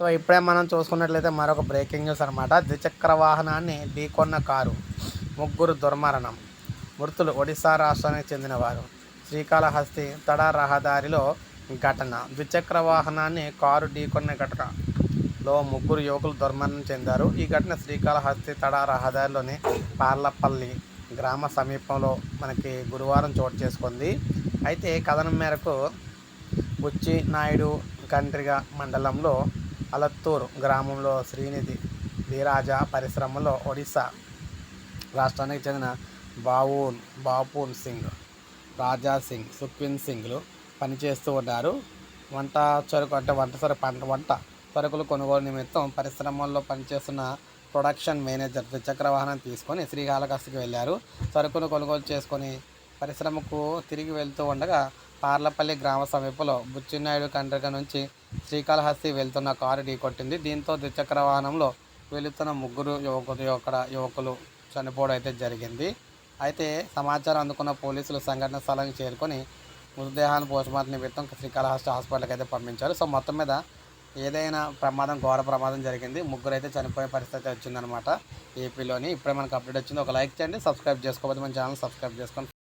So ఇప్పుడే మనం చూసుకున్నట్లయితే మరొక బ్రేకింగ్ న్యూస్ అనమాట ద్విచక్ర వాహనాన్ని ఢీకొన్న కారు ముగ్గురు దుర్మరణం. మృతులు ఒడిశా రాష్ట్రానికి చెందినవారు. శ్రీకాళహస్తి తడ రహదారిలో ఘటన. ద్విచక్ర వాహనాన్ని కారు ఢీకొన్న ఘటనలో ముగ్గురు యువకులు దుర్మరణం చెందారు. ఈ ఘటన శ్రీకాళహస్తి తడ రహదారిలోని పార్లపల్లి గ్రామ సమీపంలో మనకి గురువారం చోటు చేసుకుంది. అయితే కథనం మేరకు బుచ్చి నాయుడు కండ్రిగ మండలంలో అలత్తూరు గ్రామంలో శ్రీనిధి ధీరాజ పరిశ్రమలో ఒడిశా రాష్ట్రానికి చెందిన బావూన్ బాపూన్ సింగ్ రాజా సింగ్ సుఖ్విన్ సింగ్లు పనిచేస్తూ ఉన్నారు. వంట సరుకు అంటే వంట సరుకు పంట వంట సరుకులు కొనుగోలు నిమిత్తం పరిశ్రమల్లో పనిచేస్తున్న ప్రొడక్షన్ మేనేజర్ ద్విచక్ర వాహనం తీసుకొని శ్రీకాళహస్తికి వెళ్ళారు. సరుకులు కొనుగోలు చేసుకొని పరిశ్రమకు తిరిగి వెళ్తూ ఉండగా పార్లపల్లి గ్రామ సమీపంలో బుచ్చినాయుడు కండ్రిక నుంచి శ్రీకాళహస్తి వెళ్తున్న కారు ఢీకొట్టింది. దీంతో ద్విచక్ర వాహనంలో వెళుతున్న ముగ్గురు యువకులు యువకడ యువకులు చనిపోవడం అయితే జరిగింది. అయితే సమాచారం అందుకున్న పోలీసులు సంఘటన స్థలానికి చేరుకొని మృతదేహాన్ని పోస్టుమార్టం నిమిత్తం శ్రీకాళహస్తి హాస్పిటల్కి అయితే పంపించారు. సో మొత్తం మీద ఏదైనా ప్రమాదం ఘోర ప్రమాదం జరిగింది. ముగ్గురు అయితే చనిపోయే పరిస్థితి వచ్చిందనమాట ఏపీలోని ఇప్పుడే మనకు అప్డేట్ వచ్చింది. ఒక లైక్ చేయండి సబ్స్క్రైబ్ చేసుకోకపోతే మన ఛానల్ సబ్స్క్రైబ్ చేసుకొని